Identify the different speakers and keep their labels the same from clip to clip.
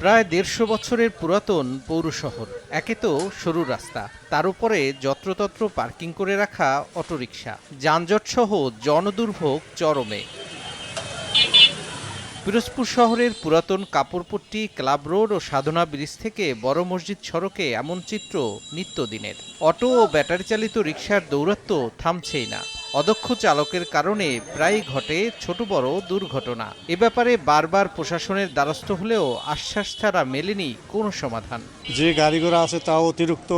Speaker 1: প্রায় দেড়শো বছরের পুরাতন পৌর শহর। একে তো সরু রাস্তা। তার উপরে যত্রতত্র পার্কিং করে রাখা অটোরিকশা। যানজট সহ জনদুর্ভোগ চরমে। পিরোজপুর শহরের পুরাতন কাপড়পট্টি, ক্লাব রোড ও সাধনা ব্রিজ থেকে বড় মসজিদ সড়কে এমন চিত্র নিত্যদিনের। অটো ও ব্যাটারি চালিত রিকশার দৌরাত্ম্য থামছেই না। অদক্ষ চালকের কারণে প্রায় ঘটে ছোট বড় দুর্ঘটনা। এ ব্যাপারে বারবার প্রশাসনের দ্বারস্থ হলেও আশ্বাস ছাড়া মেলেনি কোনো সমাধান।
Speaker 2: যে গাড়ি ঘোড়া আছে তাও অতিরিক্ত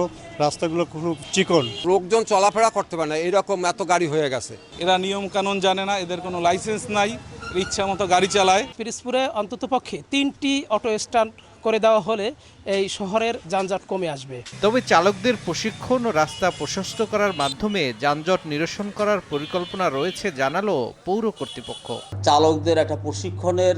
Speaker 2: রাস্তাগুলো খুব চিকন।
Speaker 3: লোকজন চলাফেরা করতে পারে না এরকম এত গাড়ি হয়ে গেছে।
Speaker 4: এরা নিয়ম কানুন জানে না এদের কোনো লাইসেন্স নাই ইচ্ছা মতো গাড়ি চালায়।
Speaker 5: পিরিজপুরে অন্ততপক্ষে তিনটি অটো স্ট্যান্ড করে দেওয়া হলে এই শহরের যানজট কমে আসবে।
Speaker 1: তবে চালকদের প্রশিক্ষণ ও রাস্তা প্রশস্ত করার মাধ্যমে যানজট নিরসন করার পরিকল্পনা রয়েছে জানালো পৌর কর্তৃপক্ষ।
Speaker 6: চালকদের একটা প্রশিক্ষণের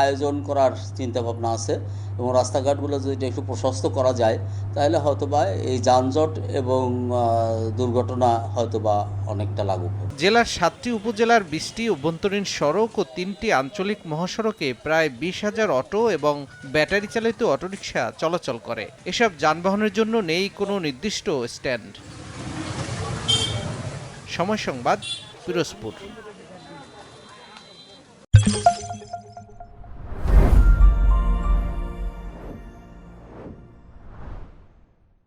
Speaker 6: আয়োজন করার চিন্তা ভাবনা আছে এবং রাস্তাঘাটগুলো যদি একটু প্রশস্ত করা যায় তাহলে হয়তোবা এই যানজট এবং দুর্ঘটনা হয়তোবা অনেকটা লাঘব হবে।
Speaker 1: জেলার সাতটি উপজেলার বিশটি অভ্যন্তরীণ সড়ক ও তিনটি আঞ্চলিক মহাসড়কে প্রায় বিশ হাজার অটো এবং ব্যাটারি চালিত অটোরিকশা চলাচল করে। এসব যানবাহনের জন্য নেই কোনো নির্দিষ্ট স্ট্যান্ড। সময় সংবাদ পিরোজপুর।